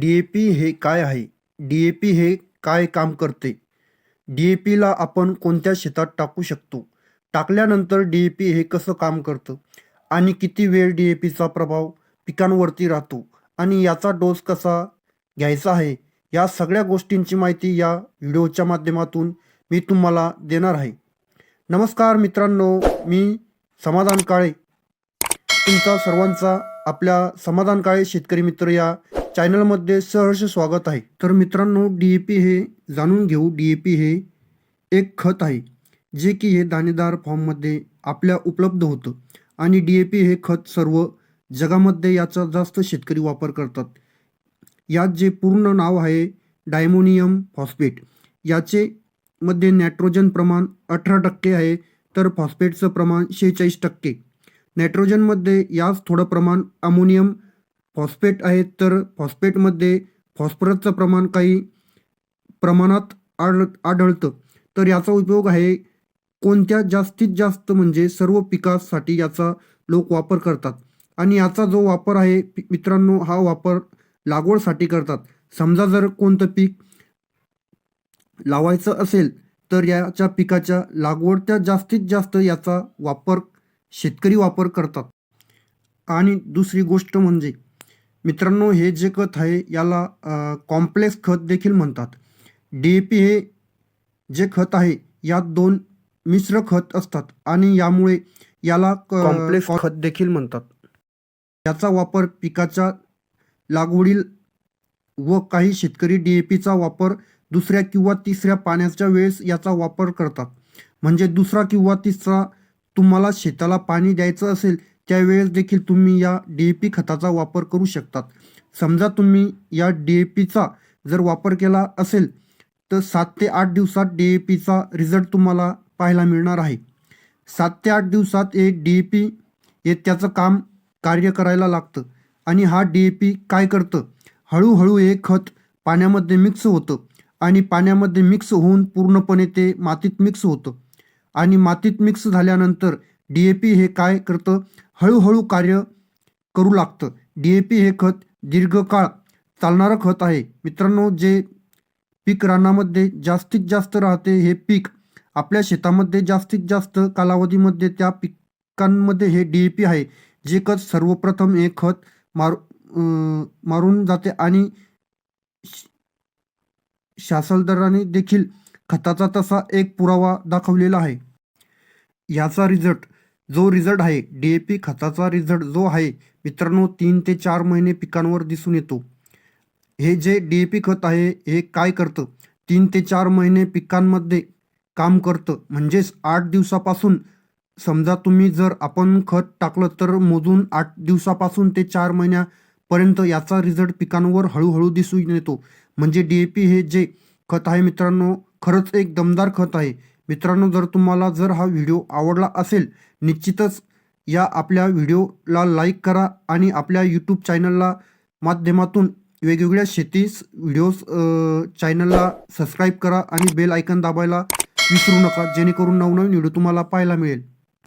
D A P हे काय आहे? डी ए पी हे काय काम करते? डी ए पीला आपण कोणत्या शेतात टाकू शकतो? टाकल्यानंतर डी ए पी हे कसं काम करतं? आणि किती वेळ डी ए पीचा प्रभाव पिकांवरती राहतो? आणि याचा डोस कसा घ्यायचा आहे? या सगळ्या गोष्टींची माहिती या व्हिडिओच्या माध्यमातून मी तुम्हाला देणार आहे. नमस्कार मित्रांनो मी समाधान काळे. तुमचा सर्वांचा आपल्या समाधान काळे शेतकरी मित्र या चॅनलमध्ये सहर्ष स्वागत आहे. तर मित्रांनो डी ए पी हे जाणून घेऊ. डी ए पी हे एक खत आहे जे की हे दाणेदार फॉर्ममध्ये आपल्या उपलब्ध होतं. आणि डी ए पी हे खत सर्व जगामध्ये याचा जास्त शेतकरी वापर करतात. यात जे पूर्ण नाव आहे डायमोनियम फॉस्फेट. याचे मध्ये नायट्रोजन प्रमाण अठरा टक्के आहे तर फॉस्फेटचं प्रमाण शेहेचाळीस टक्के. नायट्रोजनमध्ये याच थोडं प्रमाण अमोनियम फॉस्फेट आहे तर फॉस्फेटमध्ये फॉस्फरसचं प्रमाण काही प्रमाणात आढळ आढळतं. तर याचा उपयोग आहे कोणत्या जास्तीत जास्त म्हणजे सर्व पिकासाठी याचा लोक वापर करतात. आणि याचा जो वापर आहे मित्रांनो हा वापर लागवडसाठी करतात. समजा जर कोणतं पीक लावायचं असेल तर याच्या पिकाच्या लागवडच्या जास्तीत जास्त याचा वापर शेतकरी वापर करतात. आणि दुसरी गोष्ट म्हणजे मित्रांनो हे जे खत आहे याला कॉम्प्लेक्स खत देखील म्हणतात. डी ए पी हे जे खत आहे यात दोन मिश्र खत असतात आणि यामुळे याला कॉम्प्लेक्स खत देखील म्हणतात. याचा वापर पिकाच्या लागवडील व काही शेतकरी डी ए पीचा वापर दुसऱ्या किंवा तिसऱ्या पाण्याच्या वेळेस याचा वापर करतात. म्हणजे दुसरा किंवा तिसरा तुम्हाला शेताला पाणी द्यायचं असेल त्यावेळेस देखील तुम्ही या डी ए पी खताचा वापर करू शकतात. समजा तुम्ही या डी ए पीचा जर वापर केला असेल तर सात ते आठ दिवसात डी ए पीचा रिझल्ट तुम्हाला पाहायला मिळणार आहे. सात ते आठ दिवसात हे डी ए पी हे त्याचं काम कार्य करायला लागतं. आणि हा डी ए पी काय करतं? हळूहळू हे खत पाण्यामध्ये मिक्स होतं. आणि पाण्यामध्ये मिक्स होऊन पूर्णपणे ते मातीत मिक्स होतं. आणि मातीत मिक्स झाल्यानंतर डी ए पी हे काय करतं? हळूहळू कार्य करू लागतं. डी ए पी हे खत दीर्घकाळ चालणारं खत आहे. मित्रांनो जे पीक रानामध्ये जास्तीत जास्त राहते हे पीक आपल्या शेतामध्ये जास्तीत जास्त कालावधीमध्ये त्या पिकांमध्ये हे डी ए पी आहे. जे खत सर्वप्रथम हे खत मारू मारून जाते आणि शासलदाराने देखील खताचा तसा एक पुरावा दाखवलेला आहे. याचा रिझल्ट जो रिझल्ट आहे डी ए पी खताचा रिझल्ट जो आहे मित्रांनो तीन ते चार महिने पिकांवर दिसून येतो. हे जे डी ए पी खत आहे हे काय करतं? तीन ते चार महिने पिकांमध्ये काम करतं. म्हणजेच आठ दिवसापासून समजा तुम्ही जर आपण खत टाकलं तर मोजून आठ दिवसापासून ते चार महिन्यापर्यंत याचा रिझल्ट पिकांवर हळूहळू दिसून येतो. म्हणजे डी ए पी हे जे खत आहे मित्रांनो खरंच एक दमदार खत आहे. मित्रांनो जर तुम्हाला जर हा व्हिडिओ आवडला असेल निश्चितच या आपल्या व्हिडिओला लाईक करा आणि आपल्या यूट्यूब चॅनलला माध्यमातून वेगवेगळ्या शेतीस व्हिडिओज चॅनलला सबस्क्राईब करा आणि बेल आयकन दाबायला विसरू नका जेणेकरून नवनवीन व्हिडिओ तुम्हाला पाहायला मिळेल.